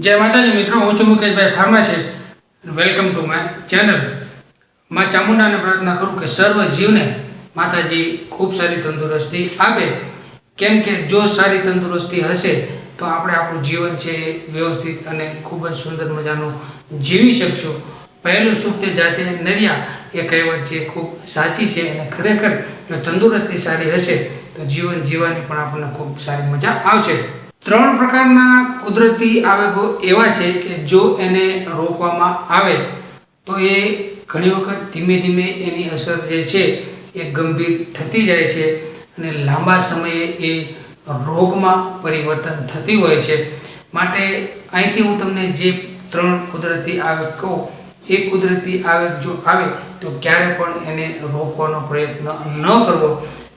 જય માતાજી મિત્રો, હું છું Mukeshbhai pharmacist. Welcome to my ચેનલમાં ચામુંડાને પ્રાર્થના કરું કે સર્વ જીવને માતાજી ખૂબ સારી તંદુરસ્તી આપે. કેમ કે જો સારી તંદુરસ્તી હશે, તો આપણે આપણું જીવન છે વ્યવસ્થિત અને ખૂબ જ સુંદર મજાનું જીવી શકશું. પહેલું સુખ તે જાતે નર્યા, એ કહેવત છે ખૂબ સાચી છે અને ખરેખર જો તંદુરસ્તી સારી હશે, તો જીવન જીવવાની પણ આપણને ખૂબ સારી મજા આવશે. ત્રણ પ્રકારના કુદરતી આવેગો એવા છે કે જો એને રોકવામાં આવે, તો એ ઘણી વખત ધીમે ધીમે એની અસર જે છે એ ગંભીર થતી જાય છે અને લાંબા સમયે એ રોગમાં પરિવર્તન થતી હોય છે. માટે અહીંથી હું તમને જે ત્રણ કુદરતી આવેગ કહું, એ કુદરતી આવેગ જો આવે, તો ક્યારે પણ એને રોકવાનો પ્રયત્ન ન કરવો.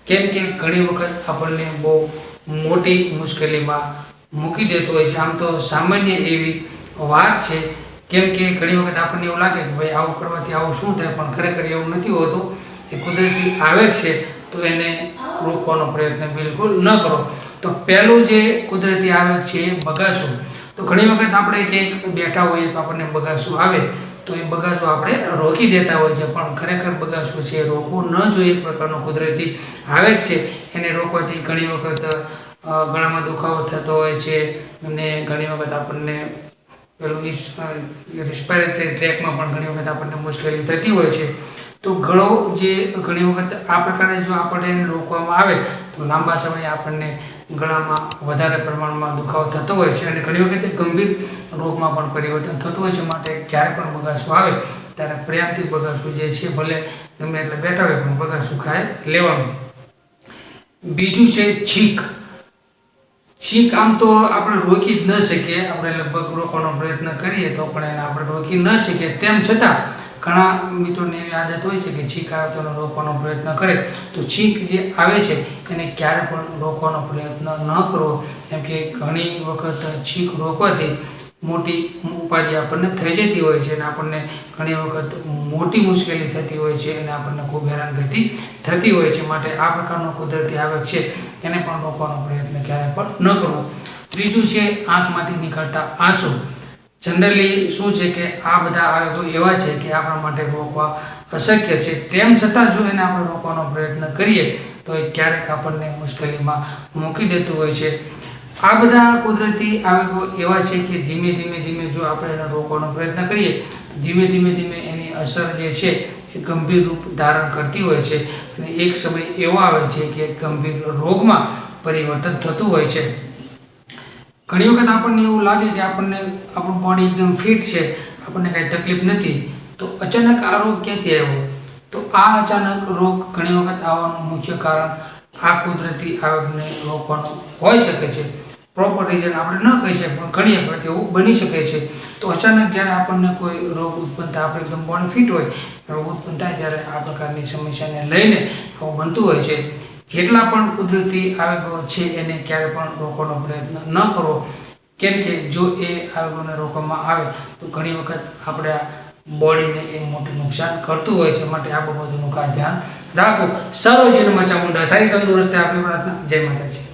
કેમ કે ઘણી વખત આપણને બહુ મોટી મુશ્કેલીમાં મૂકી દેતો હોય છે. આમ તો સામાન્ય એવી વાત છે. કેમ કે ઘણી વખત આપણને એવું લાગે કે ભાઈ, આવું કરવાથી આવું શું થાય? પણ ખરેખર એવું નથી હોતું. એ કુદરતી આવેગ છે, તો એને રોકવાનો પ્રયત્ન બિલકુલ ન કરો. તો પહેલું જે કુદરતી આવેગ છે એ બગાસું. તો ઘણી વખત આપણે ક્યાંક બેઠા હોઈએ તો આપણને બગાસું આવે. તો એ બગાસો આપણે રોકી દેતા હોય છે. પણ ખરેખર બગાસો છે. રોકવું ન જોઈએ એક પ્રકારનો કુદરતી આવેગ છે. એને રોકવાથી ઘણી વખત ગળામાં દુખાવો થતો હોય છે અને ઘણી વખત આપણને પેલું રિસ્પાયરેટરી ટ્રેકમાં પણ ઘણી વખત આપણને મુશ્કેલી થતી હોય છે. તો ઘણો જે ઘણી વખત આ પ્રકારે જો આપણે એને રોકવામાં આવે, તો લાંબા સમયે આપણને ગળામાં વધારે પ્રમાણમાં દુખાવો થતો હોય છે અને ઘણી વખતે ગંભીર રોગમાં પણ પરિવર્તન થતું હોય છે. માટે જ્યારે પણ બગાસું આવે, ત્યારે પ્રેમથી બગાસું જે છે, ભલે ગમે એટલે બેઠા હોય, પણ બગાસું ખાય લેવાનું. બીજું છે છીંક. છીંક આમ તો આપણે રોકી જ ન શકીએ. આપણે લગભગ રોકવાનો પ્રયત્ન કરીએ તો પણ એને આપણે રોકી ન શકીએ. તેમ છતાં ઘણા મિત્રોને એવી આદત હોય છે કે છીંક આવે તો રોકવાનો પ્રયત્ન કરે. તો છીંક જે આવે છે, એને ક્યારે પણ રોકવાનો પ્રયત્ન ન કરવો. કેમ કે ઘણી વખત છીંક રોકવાથી મોટી ઉપાધિ આપણને થઈ જતી હોય છે અને આપણને ઘણી વખત મોટી મુશ્કેલી થતી હોય છે અને આપણને ખૂબ હેરાનગતિ થતી હોય છે. માટે આ પ્રકારનો કુદરતી આવક છે, એને પણ રોકવાનો પ્રયત્ન ક્યારે પણ ન કરવો. ત્રીજું છે, આંખમાંથી નીકળતા આંસુ. જનરલી શું છે કે આ બધા આવેગો એવા છે કે આપણા માટે રોકવા અશક્ય છે. તેમ છતાં જો એને આપણે રોકવાનો પ્રયત્ન કરીએ, તો એ ક્યારેક આપણને મુશ્કેલીમાં મૂકી દેતું હોય છે. આ બધા કુદરતી આવેગો એવા છે કે ધીમે ધીમે ધીમે જો આપણે એને રોકવાનો પ્રયત્ન કરીએ, તો ધીમે ધીમે ધીમે એની અસર જે છે એ ગંભીર રૂપ ધારણ કરતી હોય છે અને એક સમય એવો આવે છે કે ગંભીર રોગમાં પરિવર્તન થતું હોય છે. ઘણી વખત આપણને એવું લાગે કે આપણને આપણું બોડી એકદમ ફિટ છે, આપણને કાંઈ તકલીફ નથી. તો અચાનક આ રોગ ક્યાંથી આવ્યો? તો આ અચાનક રોગ ઘણી વખત આવવાનું મુખ્ય કારણ આ કુદરતી આવકને રોકવાનું હોઈ શકે છે. પ્રોપર રીઝન આપણે ન કહી શકીએ, પણ ઘણી વખત એવું બની શકે છે. તો અચાનક જ્યારે આપણને કોઈ રોગ ઉત્પન્ન થાય, આપણે એકદમ બોડી ફિટ હોય, રોગ ઉત્પન્ન થાય ત્યારે આ પ્રકારની સમસ્યાને લઈને આવું બનતું હોય છે. જેટલા પણ કુદરતી આવેગો છે એને ક્યારે પણ રોકવાનો પ્રયત્ન ન કરવો. કેમ કે જો એ આવેગોને રોકવામાં આવે, તો ઘણી વખત આપણે બોડીને એ મોટું નુકસાન કરતું હોય છે. માટે આ બાબતોનું ખાસ ધ્યાન રાખો સર્વજનમાં ચામુંડા સારી તંદુરસ્તી આપણી પ્રાર્થના. જય માતાજી.